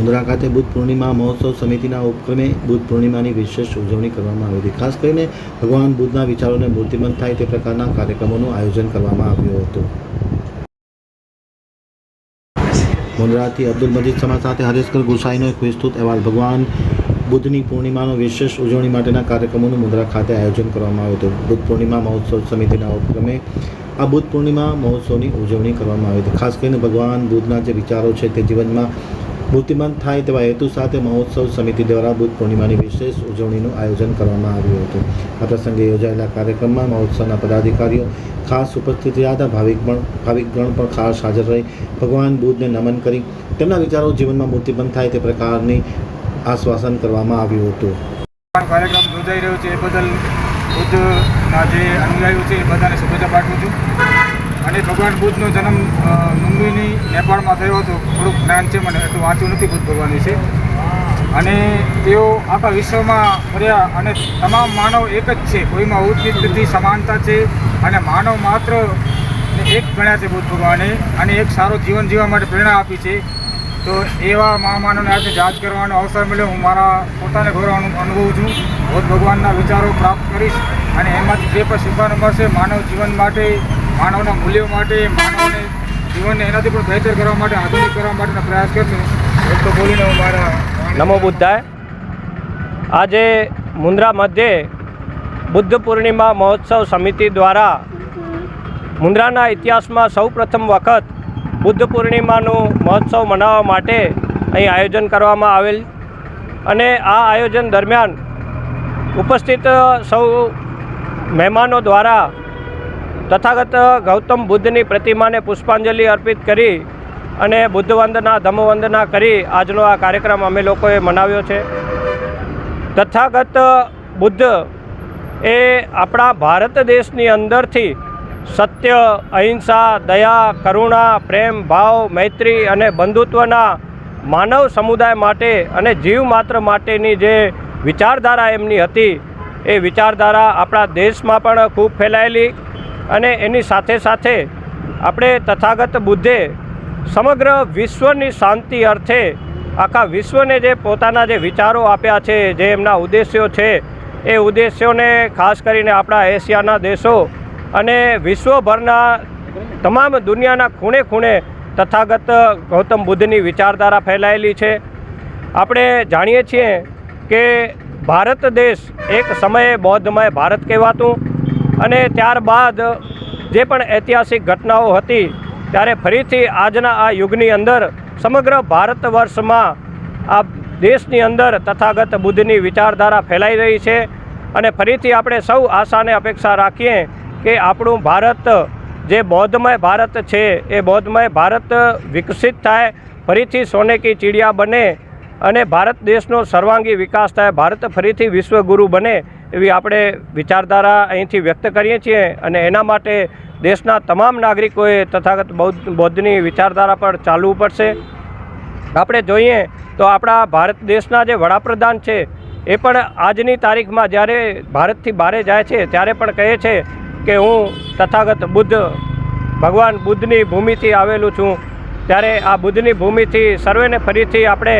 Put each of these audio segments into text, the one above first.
મુંદ્રા ખાતે બુદ્ધ પૂર્ણિમા મહોત્સવ સમિતિના ઉપક્રમે બુદ્ધ પૂર્ણિમાની વિશેષ ઉજવણી કરવામાં આવી હતી. ખાસ કરીને ભગવાન બુદ્ધના વિચારોને મૂર્તિમંત થાય તે પ્રકારના કાર્યક્રમોનું આયોજન કરવામાં આવ્યું હતું. મુંદ્રાથી અબ્દુલ મજીદ સમાજ સાથે હરેશકર ગુસાઈનો એક વિસ્તૃત અહેવાલ. ભગવાન બુદ્ધની પૂર્ણિમાનો વિશેષ ઉજવણી માટેના કાર્યક્રમોનું મુંદ્રા ખાતે આયોજન કરવામાં આવ્યું હતું. બુદ્ધ પૂર્ણિમા મહોત્સવ સમિતિના ઉપક્રમે આ બુદ્ધ પૂર્ણિમા મહોત્સવની ઉજવણી કરવામાં આવી હતી. ખાસ કરીને ભગવાન બુદ્ધના જે વિચારો છે તે જીવનમાં મૂર્તિમંત થાય તેવા હેતુ સાથે મહોત્સવ સમિતિ દ્વારા બુદ્ધ પૂર્ણિમાની વિશેષ ઉજવણીનું આયોજન કરવામાં આવ્યું હતું. આ પ્રસંગે યોજાયેલા કાર્યક્રમમાં મહોત્સવના પદાધિકારીઓ, ખાસ ઉપસ્થિત રહ્યા હતા ભાવિક પણ ભાવિકગણ પણ ખાસ હાજર રહી. ભગવાન બુદ્ધને નમન કરી તેમના વિચારો જીવનમાં મૂર્તિમંત થાય તે પ્રકારની આશ્વાસન કરવામાં આવ્યું હતું. કાર્યક્રમ યોજાઈ રહ્યો છે એ બદલ બુદ્ધના જે અનુયાયીઓ છે એ બધાને શુભેચ્છા પાઠવું છું. અને ભગવાન બુદ્ધનો જન્મ લુંબીની નેપાળમાં થયો હતો. થોડુંક જ્ઞાન છે મને, એટલું વાંચ્યું નથી બુદ્ધ ભગવાન વિશે અને તેઓ આખા વિશ્વમાં ફર્યા અને તમામ માનવ એક જ છે. કોઈમાં ઉચ્ચ નીચથી સમાનતા છે અને માનવ માત્ર એક ગણ્યા છે બુદ્ધ ભગવાને અને એક સારું જીવન જીવવા માટે પ્રેરણા આપી છે. તો એવા મહામાનવને આજે જાજ કરવાનો અવસર મળ્યો. હું મારા પોતાને ગૌરવ અનુભવું છું. બુદ્ધ ભગવાનના વિચારો પ્રાપ્ત કરીશ અને એમાંથી જે પણ શીખવાનું મળશે માનવ જીવન માટે માનવના મૂલ્યો માટે માનવને જીવનને એનાથી પણ બહેતર કરવા માટે આધુનિક કરવા માટેનો પ્રયાસ કરશે. એક તો બોલીને હું મારા નમો બુદ્ધાય. આજે મુન્દ્રા મધ્યે બુદ્ધ પૂર્ણિમા મહોત્સવ સમિતિ દ્વારા મુન્દ્રાના ઇતિહાસમાં સૌ પ્રથમ વખત બુદ્ધ પૂર્ણિમાનું મહોત્સવ મનાવવા માટે અહીં આયોજન કરવામાં આવેલ અને આ આયોજન દરમિયાન ઉપસ્થિત સૌ મહેમાનો દ્વારા તથાગત ગૌતમ બુદ્ધની પ્રતિમાને પુષ્પાંજલિ અર્પિત કરી અને બુદ્ધ વંદના ધમ્મ કરી આજનો આ કાર્યક્રમ અમે લોકોએ મનાવ્યો છે. તથાગત બુદ્ધ એ આપણા ભારત દેશની અંદરથી સત્ય, અહિંસા, દયા, કરુણા, પ્રેમ, ભાવ, મૈત્રી અને બંધુત્વના માનવ સમુદાય માટે અને જીવ માત્ર માટેની જે વિચારધારા એમની હતી, એ વિચારધારા આપણા દેશમાં પણ ખૂબ ફેલાયેલી. અને એની સાથે સાથે આપણે તથાગત બુદ્ધે સમગ્ર વિશ્વની શાંતિ અર્થે આખા વિશ્વને જે પોતાના જે વિચારો આપ્યા છે, જે એમના ઉદ્દેશ્યો છે, એ ઉદ્દેશ્યોને ખાસ કરીને આપણા એશિયાના દેશો અને વિશ્વભરના તમામ દુનિયાના ખૂણે ખૂણે તથાગત ગૌતમ બુદ્ધની વિચારધારા ફેલાયેલી છે. આપણે જાણીએ છીએ કે ભારત દેશ એક સમયે બૌદ્ધમય ભારત કહેવાતું. અને ત્યારબાદ જે પણ ઐતિહાસિક ઘટનાઓ હતી, ત્યારે ફરીથી આજના આ યુગની અંદર સમગ્ર ભારત વર્ષમાં આ દેશની અંદર તથાગત બુદ્ધની વિચારધારા ફેલાઈ રહી છે. અને ફરીથી આપણે સૌ આશાને અપેક્ષા રાખીએ કે આપણું ભારત, જે બૌદ્ધમય ભારત છે, એ બૌદ્ધમય ભારત વિકસિત થાય, ફરીથી સોને કી ચીડિયા બને અને ભારત દેશનો સર્વાંગી વિકાસ થાય, ભારત ફરીથી વિશ્વગુરુ બને. એવી આપણે વિચારધારા અહીંથી વ્યક્ત કરીએ છીએ અને એના માટે દેશના તમામ નાગરિકોએ તથાગત બૌદ્ધ, બૌદ્ધની વિચારધારા પર ચાલવું પડશે. આપણે જોઈએ તો આપણા ભારત દેશના જે વડાપ્રધાન છે, એ પણ આજની તારીખમાં જ્યારે ભારતથી બહારે જાય છે, ત્યારે પણ કહે છે કે હું તથાગત બુદ્ધ, ભગવાન બુદ્ધની ભૂમિથી આવેલું છું. ત્યારે આ બુદ્ધની ભૂમિથી સર્વેને ફરીથી આપણે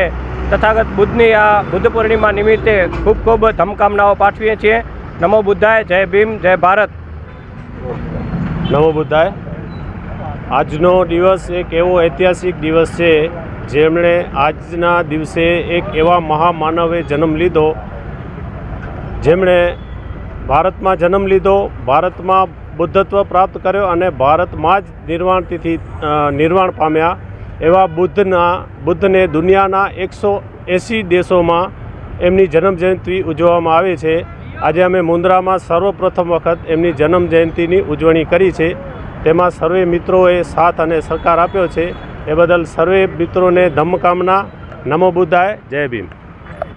તથાગત બુદ્ધની આ બુદ્ધ પૂર્ણિમા નિમિત્તે ખૂબ ખૂબ ધમકામનાઓ પાઠવીએ છીએ. નમો બુદ્ધાય, જય ભીમ, જય ભારત. નમો બુદ્ધાય. આજનો દિવસ એક એવો ઐતિહાસિક દિવસ છે, જેમણે આજના દિવસે એક એવા મહામાનવે જન્મ લીધો. જેમણે ભારતમાં જન્મ લીધો, ભારતમાં બુદ્ધત્વ પ્રાપ્ત કર્યો અને ભારતમાં જ નિર્વાણ તિથિ નિર્વાણ પામ્યા. એવા બુદ્ધના, બુદ્ધને દુનિયાના એકસો એંસી દેશોમાં એમની જન્મ જયંતિ ઉજવવામાં આવે છે. આજે અમે મુન્દ્રામાં સર્વપ્રથમ વખત એમની જન્મ જયંતિની ઉજવણી કરી છે. તેમાં સર્વે મિત્રોએ સાથ અને સહકાર આપ્યો છે. એ બદલ સર્વે મિત્રોને ધમ્મકામના. નમો બુદ્ધાય. જય ભીમ.